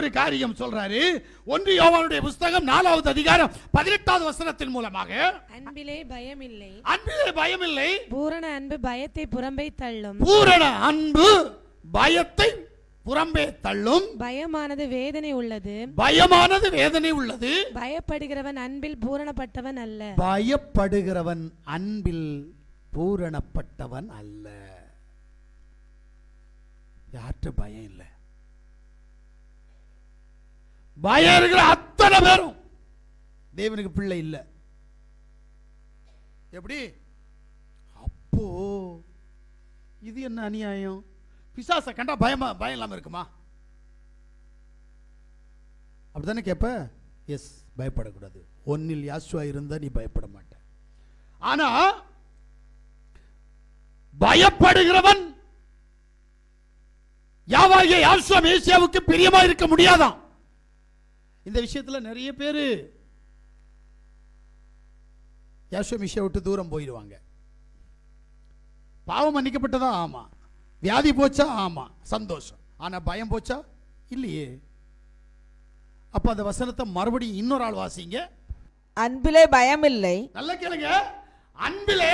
ஒரு காரியம் சொல்றாரு. ஒன்று யோவானுடைய புஸ்தகம் நாலாவது அதிகாரம் பதினெட்டாவது வசனத்தின் மூலமாக அன்பிலே பயமில்லை. அன்பிலே பயமில்லை. பூரண அன்பு பயத்தை புறம்பே தள்ளும். பூரண அன்பு பயத்தை புறம்பே தள்ளும். பயமானது வேதனை உள்ளது. பயமானது வேதனை உள்ளது. பயப்படுகிறவன் அன்பில் பூரணப்பட்டவன் அல்ல. பயப்படுகிறவன் அன்பில் பூரணப்பட்டவன் அல்ல. யார்கிட்ட பயம் இல்லை? பயம் இருக்கிற அத்தனை பேரும். தேவனுக்கு பிள்ளை இல்லை. எப்படி? அப்போ இது என்ன அநியாயம்? பிசாசை கண்டா பயமா பயம் இல்லாம இருக்குமா? அப்படித்தானே கேட்ப எஸ் பயப்படக்கூடாது. ஒன்னில் யாசுவா இருந்தா நீ பயப்பட மாட்ட. ஆனா பயப்படுகிறவன் யாவாகிய யாசுவா மேசியாவுக்கு பிரியமா இருக்க முடியாதான். இந்த விஷயத்துல நிறைய பேரு மேசியா விட்டு தூரம் போயிடுவாங்க. பாவம் மன்னிக்கப்பட்டதா? ஆமா. வியாதி போச்சா? ஆமா. சந்தோஷம். ஆனா பயம் போச்சா? இல்லையே. அப்ப அந்த வசனத்தை மறுபடியும் இன்னொரு ஆள் வாசிங்க. அன்பிலே பயமில்லை. நல்லா கேளுங்க. அன்பிலே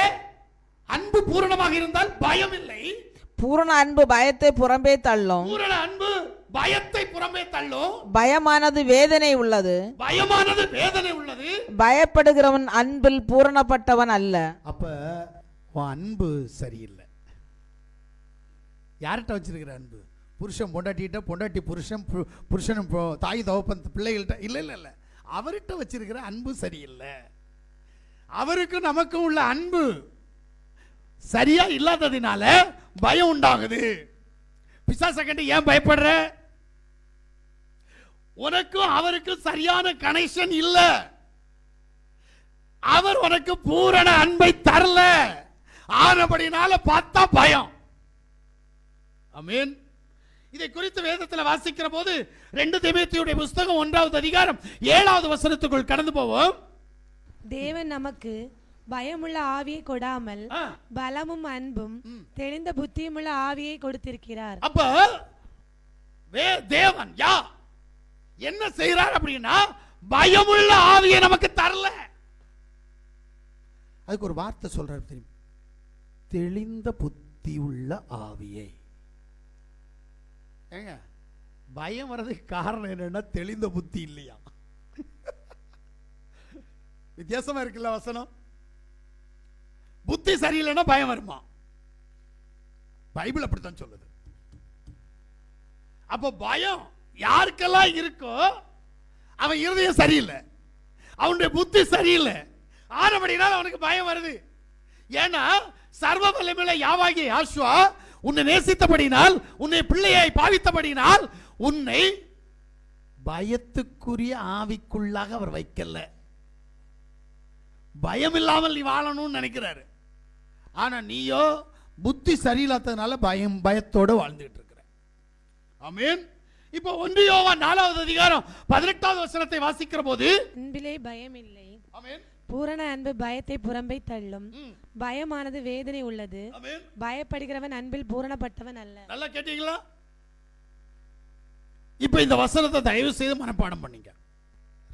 அன்பு பூரணமாக இருந்தால் பயம் இல்லை பூரண அன்பு பயத்தை புறம்பே தள்ளும். பூரண அன்பு பயத்தை புறம்பே தள்ளும். பயமானது வேதனை உள்ளது. பயமானது வேதனை உள்ளது. பயப்படுகிறவன் அன்பில் பூரணப்பட்டவன் அல்ல. அப்ப உன் அன்பு சரியில்லை. யார்கிட்ட வச்சிருக்கிற அன்பு? புருஷன் பொண்டாட்டிகிட்ட பொண்டாட்டி புருஷன் புருஷனும் தாய் தகப்பன் பிள்ளைகள்கிட்ட இல்லை இல்லை இல்லை. அவர்கிட்ட வச்சிருக்கிற அன்பு சரியில்லை. அவருக்கும் நமக்கும் உள்ள அன்பு சரியா இல்லாததினால பயம் உண்டாகுது. பிசாச கண்டு ஏன் பயப்படுற? உனக்கும் அவருக்கும் சரியான கனெக்ஷன் இல்ல. அவர் உனக்கு பூரண அன்பை தரல. ஆனபடினால பார்த்தா பயம். அமீன் இதை குறித்து வேதத்தில் வாசிக்கிற போது ரெண்டு திமேத்தியுடைய புஸ்தகம் ஒன்றாவது அதிகாரம் ஏழாவது வசனத்துக்குள் கடந்து போவோம். தேவன் நமக்கு பயமுள்ள ஆவியை கொடாமல். பலமும் அன்பும் தெளிந்த புத்தியுமுள்ள ஆவியை கொடுத்திருக்கிறார். அப்ப வே தேவன் யா என்ன செய்யறார் அப்படின்னா பயமுள்ள ஆவியை நமக்கு தரல. அதுக்கு ஒரு வார்த்தை சொல்றாரு தெரியும்? தெளிந்த புத்தி உள்ள ஆவியை. ஏங்க பயம் வர்றதுக்கு காரணம் என்னன்னா தெளிந்த புத்தி இல்லையா? வித்தியாசமா இருக்குல்ல வசனம்? புத்தி சரியில்லைன்னா பயம் வருமா? பைபிள் அப்படித்தான் சொல்லுது. அப்போ பயம் யாருக்கெல்லாம் இருக்கோ அவன் இருதயம் சரியில்லை. அவனுடைய புத்தி சரியில்லை. ஆனபடினால் அவனுக்கு பயம் வருது. ஏன்னா சர்வ வல்லமையுள்ள யாவாகிய யாஷ்வா உன்னை நேசித்தபடினால் உன்னை பிள்ளையை பாவித்தபடினால் உன்னை பயத்துக்குரிய ஆவிக்குள்ளாக அவர் வைக்கல. பயம் இல்லாமல் நீ வாழணும்னு நினைக்கிறாரு. ஆனா நீயோ புத்தி சரியில்லாததுனால பயம் பயத்தோட வாழ்ந்துகிட்டு இருக்கிற ஆமென். இப்போ ஒன்று யோவான் நாலாவது அதிகாரம் பதினெட்டாவது வசனத்தை வாசிக்கிற போது அன்பிலே பயமில்லை. ஆமென். பூரண அன்பு பயத்தை புறம்பே தள்ளும். பயமானது வேதனை உள்ளது. பயப்படுகிறவன் அன்பில் பூரணப்பட்டவன் அல்ல. நல்லா கேட்டீங்களா? இப்போ இந்த வசனத்தை தயவு செய்து மனப்பாடம் பண்ணீங்க.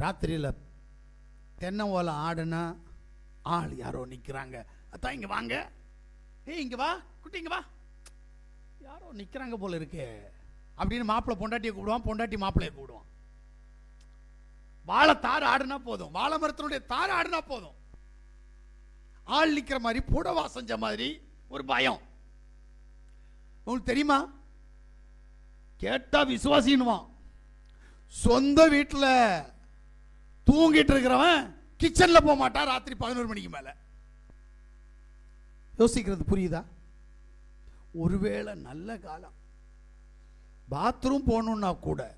ராத்திரியில் தென்னை ஓலை ஆடுனா ஆள் யாரோ நிற்கிறாங்க அதான் இங்கே வாங்க. ஏய் இங்கே வா. குட்டி இங்கே வா. யாரோ நிற்கிறாங்க போல இருக்கே. அப்படின்னு மாப்பிள்ளை பொண்டாட்டியை கூப்பிடுவான் பொண்டாட்டி மாப்பிள்ளையை கூப்பிடுவான். வாழை தார் ஆடுனா போதும். வாழை மரத்தினுடைய தார் ஆடுனா போதும். ஆள் நிற்கிற மாதிரி புடவா செஞ்ச மாதிரி ஒரு பயம். உங்களுக்கு தெரியுமா? கேட்டா விசுவாசின்னுவான். சொந்த வீட்டில் தூங்கிட்டு இருக்கிறவன் கிச்சனில் போக மாட்டான் ராத்திரி பதினோரு மணிக்கு மேலே. யோசிக்கிறது புரியுதா? ஒருவேளை நல்ல காலம். பாத்ரூம் போகணும்னா கூட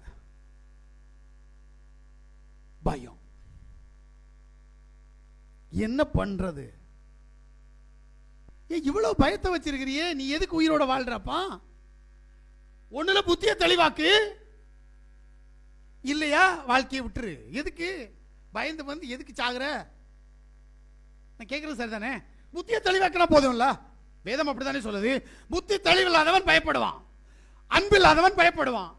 பயம். என்ன பண்றது? ஏ இவ்வளவு பயத்தை வச்சிருக்கிறியே நீ எதுக்கு உயிரோட வாழ்றப்பா? ஒண்ணுல புத்திய தெளிவாக்கு. இல்லையா? வாழ்க்கையை விட்டுரு. எதுக்கு? பயந்து வந்து எதுக்கு சாகுற? நான் கேட்கறது சரிதானே? புத்தியை தெளிவாக்கினா போதும்ல? வேதம் அப்படித்தானே சொல்லுது? புத்தி தெளிவில்லாதவன் பயப்படுவான். அன்பில்லாதவன் பயப்படுவான்.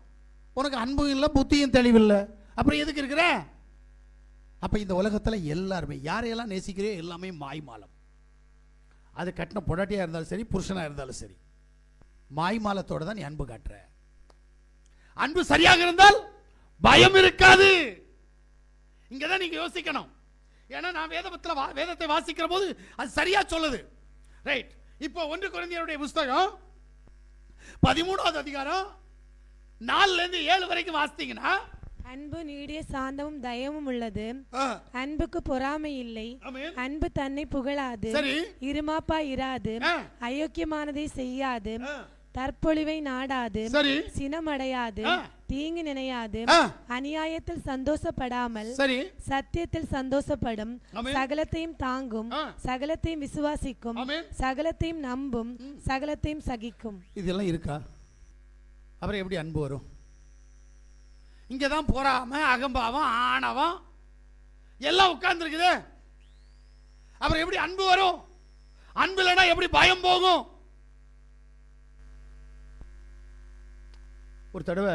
உனக்கு அன்பும் இல்லை புத்தியும் தெளிவில்லை. அப்புறம் எதுக்கு இருக்கிற? அப்போ இந்த உலகத்தில் எல்லாருமே யாரையெல்லாம் நேசிக்கிறியோ எல்லாமே மாய்மாலம். அது கட்டின பொடாட்டியாக இருந்தாலும் சரி புருஷனாக இருந்தாலும் சரி. மாய்மாலத்தோட தான் நீ அன்பு காட்டுற. அன்பு சரியாக இருந்தால் பயம் இருக்காது. இங்கே தான் நீங்கள் யோசிக்கணும். ஏன்னா நான் வேதத்துல வா- வேதத்தை வாசிக்கிற போது அது சரியா சொல்லுது. ரைட் இப்போ ஒன்று குழந்தையருடைய புஸ்தகம் பதிமூணாவது அதிகாரம் நாலுல இருந்து ஏழு வரைக்கும் வாசித்தீங்கன்னா அன்பு நீடிய சாந்தமும் தயவும் உள்ளது. அன்புக்கு பொறாமை இல்லை. அன்பு தன்னை புகழாது. இருமாப்பா இராது. அயோக்கியமானதை செய்யாது. தற்பொழிவை நாடாது. சினமடையாது. தீங்கு நினையாது. அநியாயத்தில் சந்தோஷப்படாமல் சரி. சத்தியத்தில் சந்தோஷப்படும். சகலத்தையும் தாங்கும். சகலத்தையும் விசுவாசிக்கும். சகலத்தையும் நம்பும் சகலத்தையும் சகிக்கும். இதெல்லாம் இருக்கா? அப்புறம் எப்படி அன்பு வரும்? இங்கே தான் பொறாம அகம்பாவம் ஆணவம் எல்லாம் உட்கார்ந்துருக்குது. அப்புறம் எப்படி அன்பு வரும்? அன்பு இல்லைன்னா எப்படி பயம் போகும்? ஒரு தடவை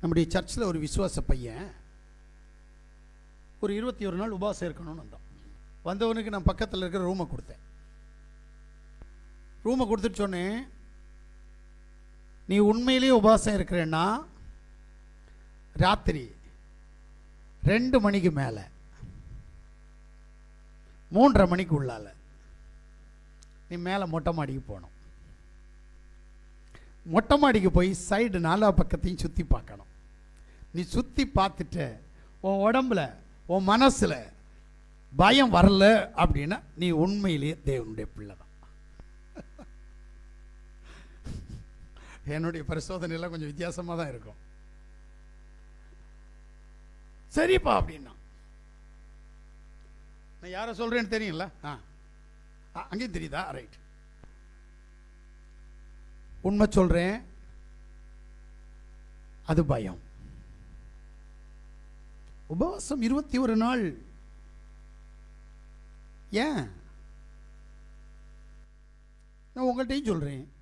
நம்முடைய சர்ச்சில் ஒரு விசுவாச பையன் ஒரு இருபத்தி ஒரு நாள் உபாசம் இருக்கணும்னு வந்தான். வந்தவனுக்கு நான் பக்கத்தில் இருக்கிற ரூமை கொடுத்தேன். ரூமை கொடுத்துட்டு சொன்னேன் நீ உண்மையிலேயே உபாசம் இருக்கிறேன்னா ராத்திரி ரெண்டு மணிக்கு மேலே மூன்றரை மணிக்கு உள்ளால நீ மேலே மொட்டை மாடிக்கு போகணும். மொட்டை மாடிக்கு போய் சைடு நாலா பக்கத்தையும் சுற்றி பார்க்கணும். நீ சுற்றி பார்த்துட்டு உன் உடம்புல உன் மனசில் பயம் வரல அப்படின்னா நீ உண்மையிலேயே தேவனுடைய பிள்ளை தான் என்னுடைய பரிசோதனையெல்லாம் கொஞ்சம் வித்தியாசமாக தான் இருக்கும். சரிப்பா அப்படின்னா. நான் யாரை சொல்கிறேன்னு தெரியும்ல? ஆ. ஆ, அங்கேயும் தெரியுதா? ரைட் உண்மை சொல்கிறேன் அது பயம். உபவாசம் இருபத்தி ஒரு நாள். ஏன்? நான் உங்கள்கிட்டையும் சொல்கிறேன்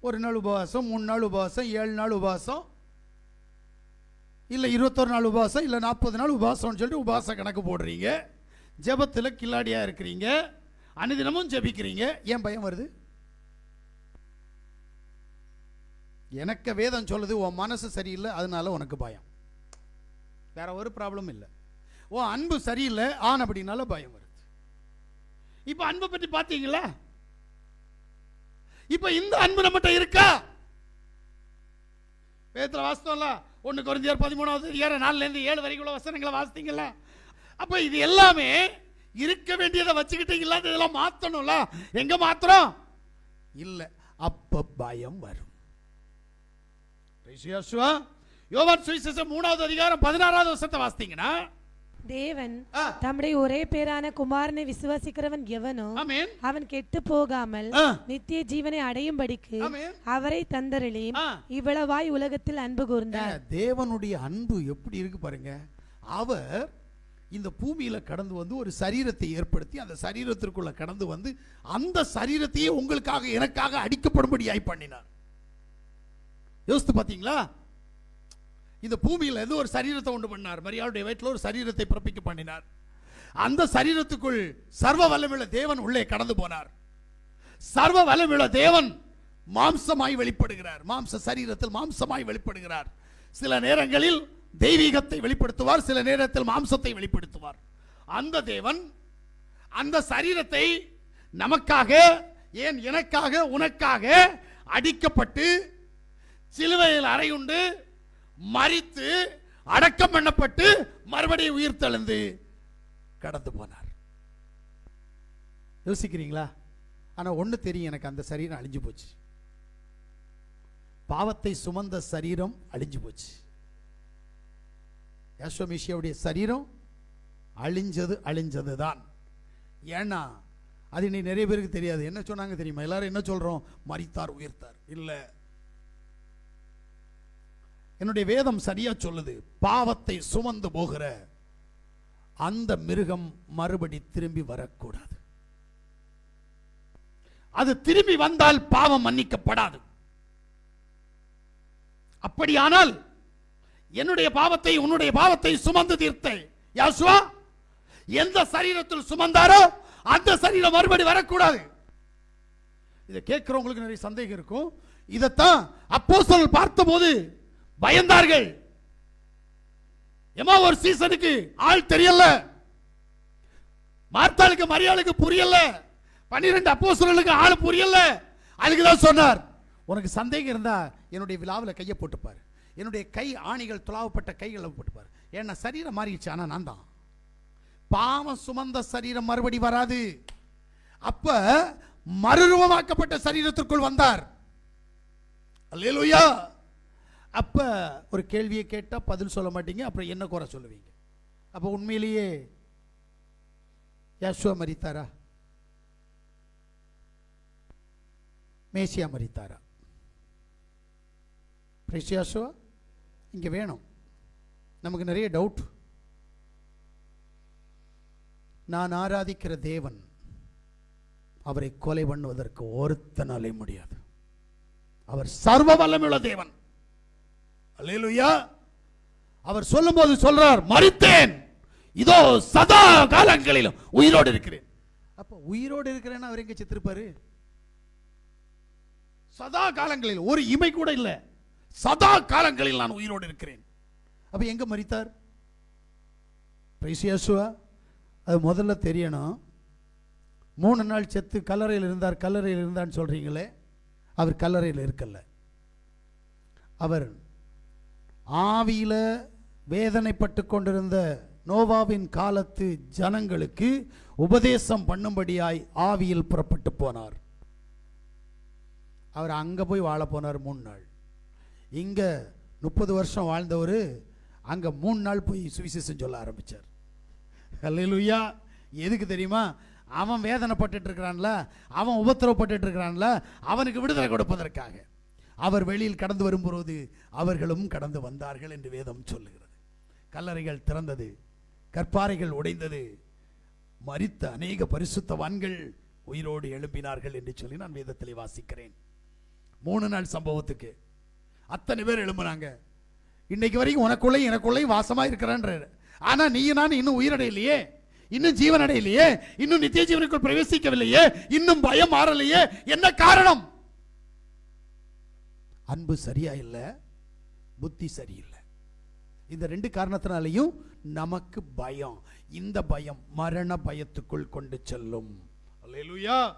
ஒரு நாள் உபவாசம் மூணு நாள் உபவாசம் ஏழு நாள் உபவாசம். இல்லை இருபத்தொரு நாள் உபவாசம் இல்லை நாற்பது நாள் உபவாசம்னு சொல்லிட்டு உபவாச கணக்கு போடுறீங்க. ஜெபத்தில் கில்லாடியாக இருக்கிறீங்க. அனுதினமும் ஜெபிக்கிறீங்க. ஏன் பயம் வருது? எனக்கு வேதம் சொல்லுது உன் மனசு சரியில்லை அதனால உனக்கு பயம். வேற ஒரு ப்ராப்ளம் இல்லை. ஓ அன்பு சரியில்லை ஆன் அப்படின்னால பயம் வருது. இப்போ அன்பை பற்றி பார்த்தீங்களா இப்போ இந்த அன்பு நம்மகிட்ட இருக்கா? வேதத்தில் வாசித்தோம்ல ஒன்று குறைஞ்சியார் பதிமூணாவது அதிகாரம் நாலுலேருந்து ஏழு வரைக்கும் உள்ள வசனங்களை வாசித்தீங்கல்ல? அப்போ இது எல்லாமே இருக்க வேண்டியதை வச்சுக்கிட்டீங்களா இதெல்லாம் மாற்றணும்ல எங்கே மாத்துறோம்? இல்லை அப்போ பயம் வரும். யோவான் சுவிசேஷம் மூணாவது அதிகாரம் பதினாறாவது வருஷத்தை வாசித்தீங்கன்னா தேவன் தம்முடைய ஒரே பேரான குமாரனை விசுவாசிக்கிறவன் எவனோ அவன் கெட்டு போகாமல் நித்திய ஜீவனை அடையும்படிக்கு ஆமென். அவரை தந்தருளி. இவ்வளவாய் உலகத்தில் அன்பு கூர்ந்தார். தேவனுடைய அன்பு எப்படி இருக்கு பாருங்க. அவர் இந்த பூமியில கடந்து வந்து ஒரு சரீரத்தை ஏற்படுத்தி அந்த சரீரத்திற்குள்ள கடந்து வந்து அந்த சரீரத்தையே உங்களுக்காக எனக்காக அடிக்கப்படும்படியாய் பண்ணினார். யோசித்து பார்த்தீங்களா? இந்த பூமியில் ஏதோ ஒரு சரீரத்தை உண்டு பண்ணார். மரியாளுடைய வயிற்றில் ஒரு சரீரத்தை பிறப்பிக்க பண்ணினார். அந்த சரீரத்துக்குள் சர்வ வல்லமுள்ள தேவன் உள்ளே கடந்து போனார். சர்வ வல்லமுள்ள தேவன் மாம்சமாய் வெளிப்படுகிறார். மாம்ச சரீரத்தில் மாம்சமாய் வெளிப்படுகிறார். சில நேரங்களில் தெய்வீகத்தை வெளிப்படுத்துவார் சில நேரத்தில் மாம்சத்தை வெளிப்படுத்துவார். அந்த தேவன் அந்த சரீரத்தை நமக்காக ஏன் எனக்காக உனக்காக அடிக்கப்பட்டு சிலுவையில் அறையுண்டு மறித்து அடக்கம் பண்ணப்பட்டு மறுபடியும் உயிர் தெழுந்து கடந்து போனார். யோசிக்கிறீங்களா? ஆனால் ஒன்று தெரியும் எனக்கு அந்த சரீரம் அழிஞ்சு போச்சு. பாவத்தை சுமந்த சரீரம் அழிஞ்சு போச்சு. யசோமிஷியாவுடைய சரீரம் அழிஞ்சது அழிஞ்சது தான் ஏன்னா அது இன்னைக்கு நிறைய பேருக்கு தெரியாது. என்ன சொன்னாங்க தெரியுமா? எல்லாரும் என்ன சொல்கிறோம் மறித்தார் உயிர்த்தார். இல்லை. என்னுடைய வேதம் சரியா சொல்லுது. பாவத்தை சுமந்து போகிற அந்த மிருகம் மறுபடி திரும்பி வரக்கூடாது. அது திரும்பி வந்தால் பாவம் மன்னிக்கப்படாது. அப்படியானால் என்னுடைய பாவத்தை உன்னுடைய பாவத்தை சுமந்து தீர்த்தேன். யாசுவா எந்த சரீரத்தில் சுமந்தாரோ அந்த சரீரம் மறுபடி வரக்கூடாது. இதை கேட்கிறவங்களுக்கு நிறைய சந்தேகம் இருக்கும். இதைத்தான் அப்போ சொல் பார்த்தபோது பயந்தார்கள். ஏமா ஒரு சீசனுக்கு ஆள் தெரியல. மார்த்தாளுக்கு மரியாளுக்கு புரியல. பன்னிரெண்டு அப்போஸ்தலர்களுக்கு ஆள் புரியல. அதுக்கு தான் சொன்னார் உனக்கு சந்தேகம் இருந்தா என்னுடைய விழாவில் கையை போட்டுப்பார். என்னுடைய கை ஆணிகள் துளாவப்பட்ட கைகளை போட்டுப்பார். ஏன்னா சரீரம் மாறிடுச்சு ஆனா நான் தான். பாவம் சுமந்த சரீரம் மறுபடி வராது. அப்ப மறுரூபமாக்கப்பட்ட சரீரத்திற்குள் வந்தார். அல்லேலுயா! அப்போ ஒரு கேள்வியை கேட்டால் பதில் சொல்ல மாட்டீங்க அப்புறம் என்ன குறை சொல்லுவீங்க? அப்போ உண்மையிலேயே யாசுவா மறித்தாரா மேசியா மறித்தாரா பிரேசியாசுவா இங்கே வேணும். நமக்கு நிறைய டவுட் நான் ஆராதிக்கிற தேவன் அவரை கொலை பண்ணுவதற்கு ஒருத்தனாலே முடியாது. அவர் சர்வ வல்லமுள்ள தேவன். அல்லேலுயா. அவர் சொல்லும்போது சொல்றார் மறித்தேன் இதோ சதா காலங்களிலும் உயிரோடு இருக்கிறேன். அப்ப உயிரோடு இருக்கிறேன்னு அவர் எங்க செத்திருப்பாரு? சதா காலங்களில் ஒரு இமை கூட இல்லை. சதா காலங்களில் நான் உயிரோடு இருக்கிறேன். அப்ப எங்க மறித்தார் பிரைசியாசுவா அது முதல்ல தெரியணும். மூணு நாள் செத்து கல்லறையில் இருந்தார் கல்லறையில் இருந்தான்னு சொல்றீங்களே அவர் கல்லறையில் இருக்கல்ல அவர் ஆவியில் வேதனைப்பட்டு கொண்டிருந்த நோவாவின் காலத்து ஜனங்களுக்கு உபதேசம் பண்ணும்படியாய் ஆவியில் புறப்பட்டு போனார். அவர் அங்கே போய் வாழ போனார் மூணு நாள். இங்கே முப்பது வருஷம் வாழ்ந்தவர் அங்கே மூணு நாள் போய் சுவிசேஷம் சொல்ல ஆரம்பிச்சார். அல்லேலூயா எதுக்கு தெரியுமா? அவன் வேதனைப்பட்டுட்டு இருக்கிறான்ல அவன் உபத்திரவப்பட்டுட்டு இருக்கிறான்ல அவனுக்கு விடுதலை கொடுப்பதற்காக. அவர் வெளியில் கடந்து வரும்போது அவர்களும் கடந்து வந்தார்கள் என்று வேதம் சொல்லுகிறது. கல்லறைகள் திறந்தது கற்பாறைகள் உடைந்தது மறித்த அநேக பரிசுத்தவான்கள் உயிரோடு எழும்பினார்கள் என்று சொல்லி நான் வேதத்திலே வாசிக்கிறேன். மூணு நாள் சம்பவத்துக்கு அத்தனை பேர் எழும்புனாங்க. இன்னைக்கு வரைக்கும் உனக்குள்ளேயும் எனக்குள்ளேயும் வாசமாக இருக்கிறான்றாரு. ஆனால் நீ நான் இன்னும் உயிரடையிலையே இன்னும் ஜீவனடையிலையே இன்னும் நித்திய ஜீவனுக்குள் பிரவேசிக்கவில்லையே இன்னும் பயம் மாறலையே என்ன காரணம்? அன்பு சரியா இல்லை புத்தி சரியில்லை இந்த ரெண்டு காரணத்தினாலையும் நமக்கு பயம். இந்த பயம் மரண பயத்துக்குள் கொண்டு செல்லும். அல்லேலூயா